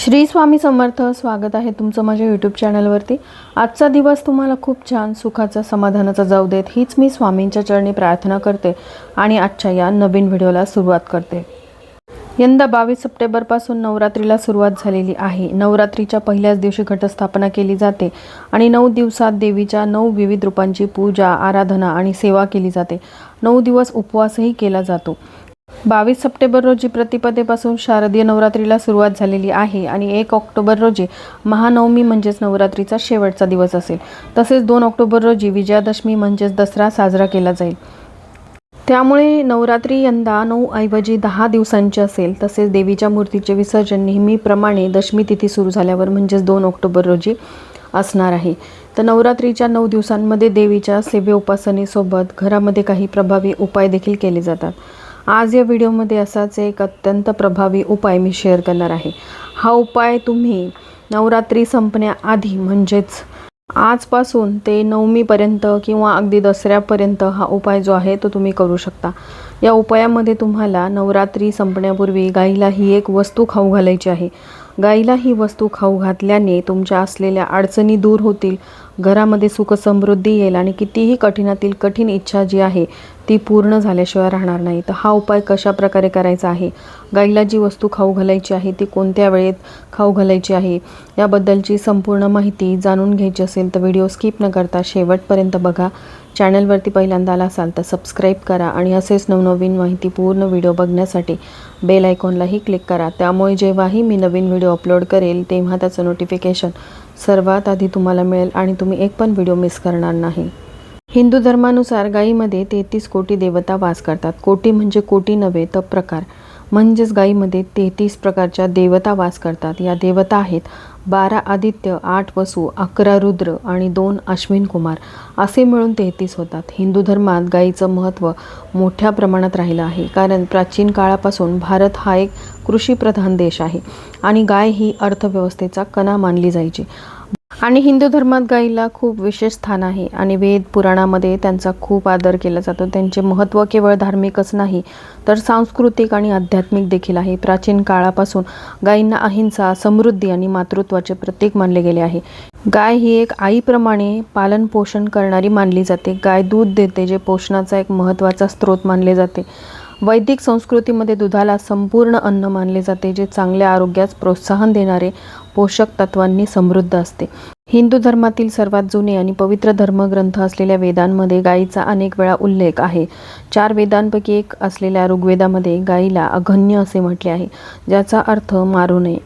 श्री स्वामी समर्थ स्वागत आहे तुमचं माझ्या यूट्यूब चॅनलवरती आजचा दिवस तुम्हाला खूप छान सुखाचा समाधानाचा जाऊ देत. हीच मी स्वामींच्या चरणी प्रार्थना करते आणि आजच्या या नवीन व्हिडिओला सुरुवात करते. यंदा बावीस सप्टेंबरपासून नवरात्रीला सुरुवात झालेली आहे. नवरात्रीच्या पहिल्याच दिवशी घटस्थापना केली जाते आणि नऊ दिवसात देवीच्या नऊ विविध रूपांची पूजा आराधना आणि सेवा केली जाते. नऊ दिवस उपवासही केला जातो. बावीस सप्टेंबर रोजी प्रतिपदेपासून शारदीय नवरात्रीला सुरुवात झालेली आहे आणि एक ऑक्टोबर रोजी महानवमी म्हणजेच नवरात्रीचा शेवटचा दिवस असेल. तसेच दोन ऑक्टोबर रोजी विजयादशमी म्हणजेच दसरा साजरा केला जाईल. त्यामुळे नवरात्री यंदा नऊ ऐवजी दहा दिवसांची असेल. तसेच देवीच्या मूर्तीचे विसर्जन नेहमीप्रमाणे दशमी तिथी सुरू झाल्यावर म्हणजेच दोन ऑक्टोबर रोजी असणार आहे. तर नवरात्रीच्या नऊ दिवसांमध्ये देवीच्या सेवे उपासनेसोबत घरामध्ये काही प्रभावी उपाय देखील केले जातात. आज या व्हिडिओमध्ये असाच एक अत्यंत प्रभावी उपाय मी शेअर करणार आहे. हा उपाय तुम्ही नवरात्री संपण्याआधी म्हणजेच आजपासून ते नवमीपर्यंत किंवा अगदी दसऱ्यापर्यंत हा उपाय जो आहे तो तुम्ही करू शकता. या उपायामध्ये तुम्हाला नवरात्री संपण्यापूर्वी गाईला ही एक वस्तू खाऊ घालायची आहे. गाईला ही वस्तू खाऊ घातल्याने तुमच्या असलेल्या अडचणी दूर होतील. घरामध्ये सुख समृद्धी येईल आणि कितीही कठीणातील कठीण इच्छा जी आहे ती पूर्ण झाल्याशिवाय राहणार नाही. तर हा उपाय कशा प्रकारे करायचा आहे? गाईला जी वस्तू खाऊ घालायची आहे ती कोणत्या वेळेत खाऊ घालायची आहे? याबद्दलची संपूर्ण माहिती जाणून घ्यायची असेल तर व्हिडिओ स्किप न करता शेवटपर्यंत बघा. चॅनलवरती पहिल्यांदा आला असाल तर सबस्क्राईब करा आणि असेच नवनवीन माहिती पूर्ण व्हिडिओ बघण्यासाठी बेल आयकॉनलाही क्लिक करा. त्यामुळे जेव्हाही मी नवीन व्हिडिओ अपलोड करेल तेव्हा त्याचं नोटिफिकेशन सर्वात आधी तुम्हाला मिळेल आणि तुम्ही एक पण व्हिडिओ मिस करणार नाही. हिंदू धर्मानुसार गायीमध्ये तेहतीस कोटी देवता वास करतात. कोटी म्हणजे कोटी नव्हे तर प्रकार. म्हणजेच गायीमध्ये तेहतीस प्रकारच्या देवता वास करतात. या देवता आहेत बारा आदित्य आठ वसू अकरा रुद्र आणि दोन अश्विन कुमार. असे मिळून तेहतीस होतात. हिंदू धर्मात गायीचं महत्त्व मोठ्या प्रमाणात राहिलं आहे. कारण प्राचीन काळापासून भारत हा एक कृषीप्रधान देश आहे आणि गाय ही अर्थव्यवस्थेचा कणा मानली जायची. आणि हिंदू धर्मात गाईला खूप विशेष स्थान आहे आणि वेद पुराणामध्ये त्यांचा खूप आदर केला जातो. त्यांचे महत्त्व केवळ धार्मिकच नाही तर सांस्कृतिक आणि आध्यात्मिक देखील आहे. प्राचीन काळापासून गायींना अहिंसा समृद्धी आणि मातृत्वाचे प्रतीक मानले गेले आहे. गाय ही एक आईप्रमाणे पालनपोषण करणारी मानली जाते. गाय दूध देते जे पोषणाचा एक महत्त्वाचा स्रोत मानले जाते. वैदिक संस्कृतीमध्ये दुधाला संपूर्ण अन्न मानले जाते जे चांगल्या आरोग्यास प्रोत्साहन देणारे पोषक तत्वांनी समृद्ध असते. हिंदू धर्मातील सर्वात जुने आणि पवित्र धर्मग्रंथ असलेल्या वेदांमध्ये गायीचा अनेक वेळा उल्लेख आहे. चार वेदांपैकी एक असलेल्या ऋग्वेदामध्ये गायीला अघन्य असे म्हटले आहे ज्याचा अर्थ मारू नये.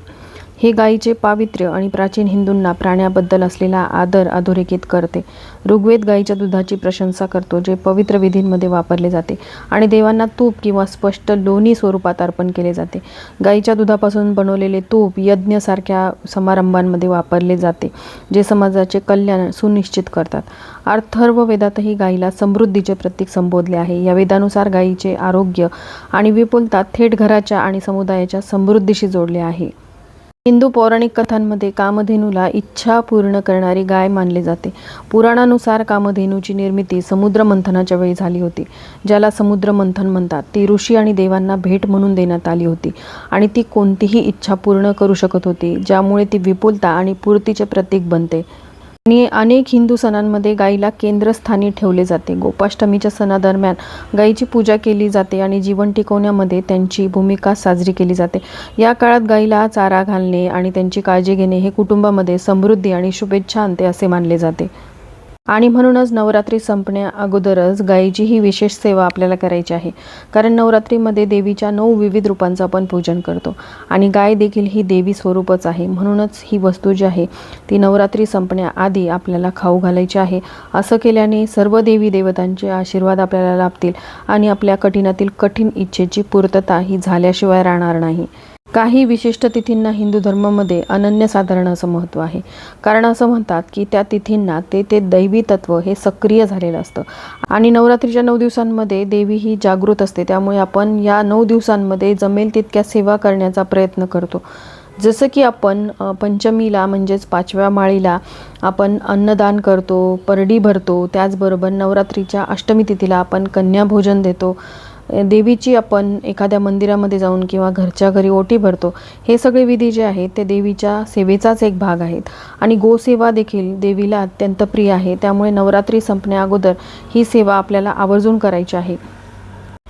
हे गायीचे पावित्र्य आणि प्राचीन हिंदूंना प्राण्याबद्दल असलेला आदर अधोरेखित करते. ऋग्वेद गायीच्या दुधाची प्रशंसा करतो जे पवित्र विधींमध्ये वापरले जाते आणि देवांना तूप किंवा स्पष्ट लोणी स्वरूपात अर्पण केले जाते. गायीच्या दुधापासून बनवलेले तूप यज्ञसारख्या समारंभांमध्ये वापरले जाते जे समाजाचे कल्याण सुनिश्चित करतात. अर्थर्व वेदातही गायीला समृद्धीचे प्रतीक संबोधले आहे. या वेदानुसार गायीचे आरोग्य आणि विपुलता थेट घराच्या आणि समुदायाच्या समृद्धीशी जोडले आहे. हिंदू पौराणिक कथांमध्ये कामधेनूला इच्छा पूर्ण करणारी गाय मानले जाते. पुराणानुसार कामधेनूची निर्मिती समुद्र मंथनाच्या वेळी झाली होती ज्याला समुद्र मंथन म्हणतात. ती ऋषी आणि देवांना भेट म्हणून देण्यात आली होती आणि ती कोणतीही इच्छा पूर्ण करू शकत होती ज्यामुळे ती विपुलता आणि पूर्तीचे प्रतीक बनते. आणि अनेक हिंदू सणांमध्ये गायीला केंद्रस्थानी ठेवले जाते. गोपाष्टमीच्या सणादरम्यान गायीची पूजा केली जाते आणि जीवन टिकवण्यामध्ये त्यांची भूमिका साजरी केली जाते. या काळात गाईला चारा घालणे आणि त्यांची काळजी घेणे हे कुटुंबामध्ये समृद्धी आणि शुभेच्छा आणते असे मानले जाते. आणि म्हणूनच नवरात्री संपण्या अगोदरच गायीची ही विशेष सेवा आपल्याला करायची आहे. कारण नवरात्रीमध्ये देवीच्या नऊ विविध रूपांचं आपण पूजन करतो. आणि गाय देखील ही देवी स्वरूपच आहे. म्हणूनच ही वस्तू जी आहे ती नवरात्री संपण्याआधी आपल्याला खाऊ घालायची आहे. असं केल्याने सर्व देवी देवतांचे आशीर्वाद आपल्याला लाभतील आणि आपल्या कठीणातील कठीण इच्छेची पूर्तता ही झाल्याशिवाय राहणार नाही. काही विशिष्ट तिथींना हिंदू धर्मामध्ये अनन्यसाधारण असं महत्त्व आहे. कारण असं म्हणतात की त्या तिथींना ते ते दैवी तत्व हे सक्रिय झालेलं असतं. आणि नवरात्रीच्या नऊ दिवसांमध्ये देवी ही जागृत असते. त्यामुळे आपण या नऊ दिवसांमध्ये जमेल तितक्या सेवा करण्याचा प्रयत्न करतो. जसं की आपण पंचमीला म्हणजेच पाचव्या माळीला आपण अन्नदान करतो परडी भरतो. त्याचबरोबर नवरात्रीच्या अष्टमी तिथीला आपण कन्याभोजन देतो. देवीची आपण एखाद्या मंदिरामध्ये जाऊन किंवा घरच्या घरी ओटी भरतो हे सगळे विधी जे आहेत ते देवीच्या सेवेचाच एक भाग आहेत. आणि गोसेवा देखील देवीला अत्यंत प्रिय आहे. त्यामुळे नवरात्री संपण्याअगोदर ही सेवा आपल्याला आवर्जून करायची आहे.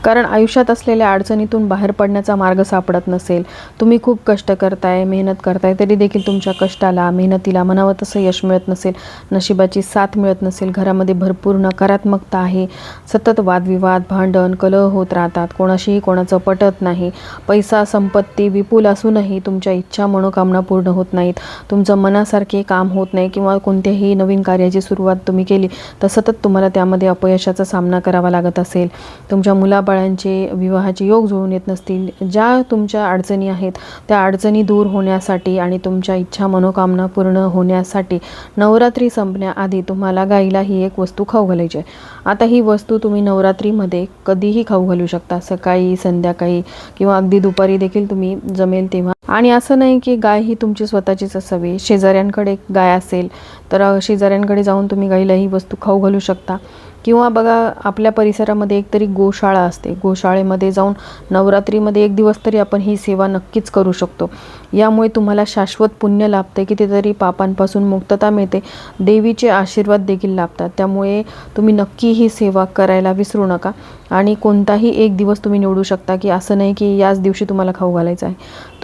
कारण आयुष्यात असलेल्या अडचणीतून बाहेर पडण्याचा मार्ग सापडत नसेल. तुम्ही खूप कष्ट करताय मेहनत करताय तरी देखील तुमच्या कष्टाला मेहनतीला म्हणावं तसं यश मिळत नसेल नशिबाची साथ मिळत नसेल घरामध्ये भरपूर नकारात्मकता आहे. सतत वादविवाद भांडण कलह होत राहतात. कोणाशीही कोणाचं पटत नाही. पैसा संपत्ती विपुल असूनही तुमच्या इच्छा मनोकामना पूर्ण होत नाहीत. तुमचं मनासारखे काम होत नाही किंवा कोणत्याही नवीन कार्याची सुरुवात तुम्ही केली तर सतत तुम्हाला त्यामध्ये अपयशाचा सामना करावा लागत असेल. तुमच्या बाळांचे विवाहाचे योग जुळून येत नसतील ज्या तुमच्या अडचणी आहेत त्या अडचणी दूर होण्यासाठी आणि तुमच्या इच्छा मनोकामना पूर्ण होण्यासाठी नवरात्री संपण्याआधी तुम्हाला गाईला ही एक वस्तू खाऊ घालायची आहे. आता ही वस्तू तुम्ही नवरात्रीमध्ये कधीही खाऊ घालू शकता. सकाळी संध्याकाळी किंवा अगदी दुपारी देखील तुम्ही जमेल तेव्हा. आणि असं नाही की गाय ही तुमची स्वतःचीच असावी. शेजाऱ्यांकडे गाय असेल तर शेजाऱ्यांकडे जाऊन तुम्ही गाईला ही वस्तू खाऊ घालू शकता. किंवा बघा आपल्या परिसरामध्ये एक तरी गोशाळा असते. गोशाळेमध्ये जाऊन नवरात्रीमध्ये एक दिवस तरी आपण ही सेवा नक्कीच करू शकतो. यामुळे तुम्हाला शाश्वत पुण्य लाभते कितीतरी पापांपासून मुक्तता मिळते. देवीचे आशीर्वाद देखील लाभतात. त्यामुळे तुम्ही नक्की ही सेवा करायला विसरू नका. आणि कोणताही एक दिवस तुम्ही निवडू शकता की असं नाही की याच दिवशी तुम्हाला खाऊ घालायचं आहे.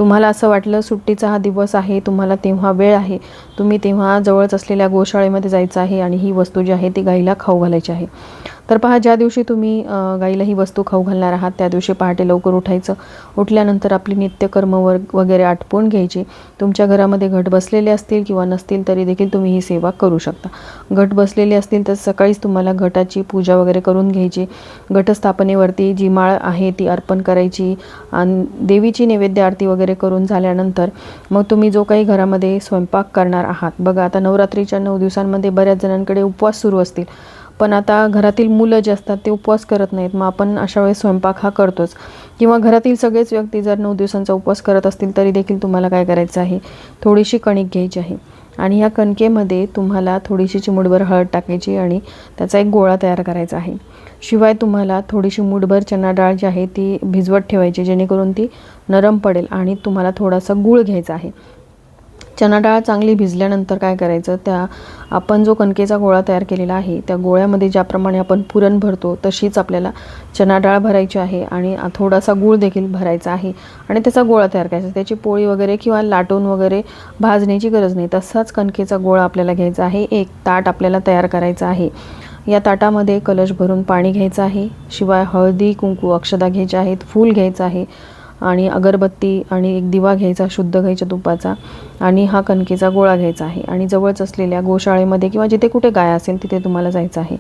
तुम्हाला असं वाटलं सुट्टीचा हा दिवस आहे तुम्हाला तेव्हा वेळ आहे तुम्ही तेव्हा जवळच असलेल्या गोशाळेमध्ये जायचं आहे आणि ही वस्तू जी आहे ती गाईला खाऊ घालायची आहे. तर पहा ज्या दिवशी तुम्ही गाईला ही वस्तू खाऊ घालणार आहात त्या दिवशी पहाटे लवकर उठायचं. उठल्यानंतर आपली नित्यकर्म वर वगैरे आटपून घ्यायची. तुमच्या घरामध्ये घट बसलेले असतील किंवा नसतील तरी देखील तुम्ही ही सेवा करू शकता. घट बसलेले असतील तर सकाळीच तुम्हाला घटाची पूजा वगैरे करून घ्यायची. घटस्थापनेवरती जी माळ आहे ती अर्पण करायची. आणि देवीची नैवेद्य आरती वगैरे करून झाल्यानंतर मग तुम्ही जो काही घरामध्ये स्वयंपाक करणार आहात. बघा आता नवरात्रीच्या नऊ दिवसांमध्ये बऱ्याच जणांकडे उपवास सुरू असतील. पण आता घरातील मुलं जे असतात ते उपवास करत नाहीत. मग आपण अशा वेळेस स्वयंपाक हा करतोच. किंवा घरातील सगळेच व्यक्ती जर नऊ दिवसांचा उपवास करत असतील तरी देखील तुम्हाला काय करायचं आहे? थोडीशी कणिक घ्यायची आहे. आणि ह्या कणकेमध्ये तुम्हाला थोडीशी चिमुडभर हळद टाकायची आणि त्याचा एक गोळा तयार करायचा आहे. शिवाय तुम्हाला थोडीशी मुठभर चना डाळ जी आहे ती भिजवत ठेवायची जेणेकरून ती नरम पडेल आणि तुम्हाला थोडासा गूळ घ्यायचा आहे. चणा डाळ चांगली भिजल्यानंतर काय करायचं? त्या आपण जो कणकेचा गोळा तयार केलेला आहे त्या गोळ्यामध्ये ज्याप्रमाणे आपण पुरण भरतो तशीच आपल्याला चणा डाळ भरायची आहे आणि थोडासा गूळ देखील भरायचा आहे आणि त्याचा गोळा तयार करायचा. त्याची पोळी वगैरे किंवा लाटून वगैरे भाजण्याची गरज नाही. तसाच कणकेचा गोळा आपल्याला घ्यायचा आहे. एक ताट आपल्याला तयार करायचा आहे. या ताटामध्ये कलश भरून पाणी घ्यायचं आहे. शिवाय हळदी कुंकू अक्षदा घ्यायच्या आहेत फूल घ्यायचं आहे. आणि अगरबत्ती आणि एक दिवा घ्यायचा शुद्ध गाईच्या तुपाचा आणि हा कणकेचा गोळा घ्यायचा आहे. आणि जवळच असलेल्या गोशाळेमध्ये किंवा जिथे कुठे गाय असेल तिथे तुम्हाला जायचं आहे.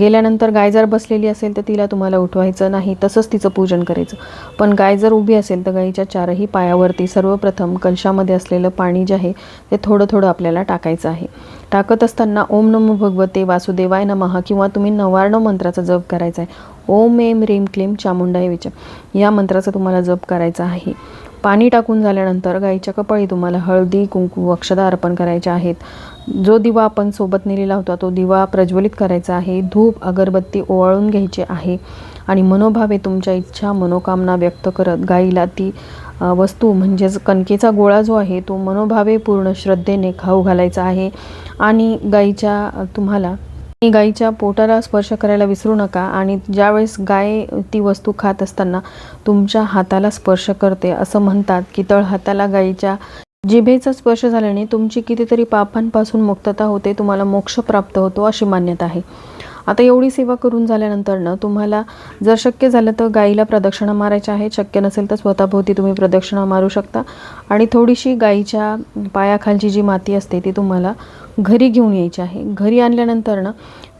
गेल्यानंतर गाय जर बसलेली असेल तर तिला तुम्हाला उठवायचं नाही. तसंच तिचं पूजन करायचं. पण गाय जर उभी असेल तर गाईच्या चारही पायावरती सर्वप्रथम कलशामध्ये असलेलं पाणी जे आहे ते थोडं थोडं आपल्याला टाकायचं आहे. टाकत असताना ओम नमो भगवते वासुदेवाय नमः किंवा तुम्ही नवार्ण मंत्राचा जप करायचा आहे. ओम एम रेम क्लेम चामुंडाय विच. या मंत्राचा तुम्हाला जप करायचा आहे. पाणी टाकून झाल्यानंतर गाईच्या कपाळी तुम्हाला हळदी कुंकू अक्षदा अर्पण करायच्या आहेत. जो दिवा आपण सोबत नेलेला होता तो दिवा प्रज्वलित करायचा आहे. धूप अगरबत्ती ओवाळून घ्यायची आहे. आणि मनोभावे तुमच्या इच्छा मनोकामना व्यक्त करत गाईला ती वस्तू म्हणजेच कणकेचा गोळा जो आहे तो मनोभावे पूर्ण श्रद्धेने खाऊ घालायचा आहे. आणि गाईच्या तुम्हाला गाईच्या पोटाला स्पर्श करायला विसरू नका आणि ज्यावेळेस गाय ती वस्तू खात असताना तुमच्या हाताला स्पर्श करते असं म्हणतात की तळ हाताला गाईच्या जिभेचा स्पर्श झाल्याने तुमची कितीतरी पापांपासून मुक्तता होते तुम्हाला मोक्ष प्राप्त होतो अशी मान्यता आहे. आता एवढी सेवा करून झाल्यानंतर ना तुम्हाला जर शक्य झालं तर गाईला प्रदक्षिणा मारायच्या आहेत शक्य नसेल तर स्वतःभोवती तुम्ही प्रदक्षिणा मारू शकता. आणि थोडीशी गाईच्या पायाखालची जी माती असते ती तुम्हाला घरी घेऊन यायची आहे. घरी आणल्यानंतर ना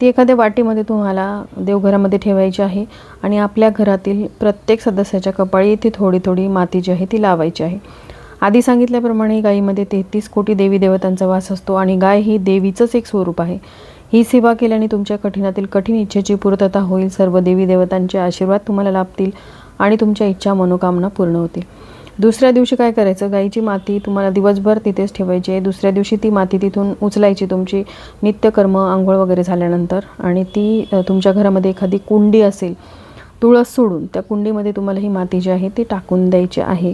ती एखाद्या वाटीमध्ये तुम्हाला देवघरामध्ये ठेवायची आहे आणि आपल्या घरातील प्रत्येक सदस्याच्या कपाळी ती थोडी थोडी माती जी आहे ती लावायची आहे. आधी सांगितल्याप्रमाणे गायीमध्ये तेहतीस कोटी देवी देवतांचा वास असतो आणि गाय ही देवीचंच एक स्वरूप आहे. ही सेवा केल्याने तुमच्या कठीणातील कठीण इच्छेची पूर्तता होईल. सर्व देवी देवतांचे आशीर्वाद तुम्हाला लाभतील आणि तुमच्या इच्छा मनोकामना पूर्ण होतील. दुसऱ्या दिवशी काय करायचं? गाईची माती तुम्हाला दिवसभर तिथेच ठेवायची आहे. दुसऱ्या दिवशी ती माती तिथून उचलायची तुमची नित्यकर्म आंघोळ वगैरे झाल्यानंतर आणि ती तुमच्या घरामध्ये एखादी कुंडी असेल तुळस सोडून त्या कुंडीमध्ये तुम्हाला ही माती जी आहे ती टाकून द्यायची आहे.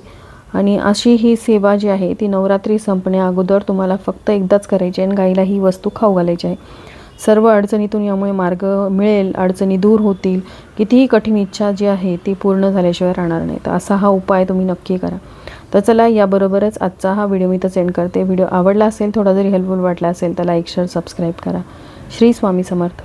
आणि अशी ही सेवा जी आहे ती नवरात्री संपण्या अगोदर तुम्हाला फक्त एकदाच करायची आहे आणि गाईला ही वस्तू खाऊ घालायची आहे. सर्व अडचणीतून यामुळे मार्ग मिळेल अडचणी दूर होतील. कितीही कठीण इच्छा जी आहे ती पूर्ण झाल्याशिवाय राहणार नाही तर असा हा उपाय तुम्ही नक्की करा. तर चला याबरोबरच आजचा हा व्हिडिओ मी तर सेंड करते. व्हिडिओ आवडला असेल थोडा जरी हेल्पफुल वाटला असेल तर लाईक शेअर सबस्क्राईब करा. श्री स्वामी समर्थ.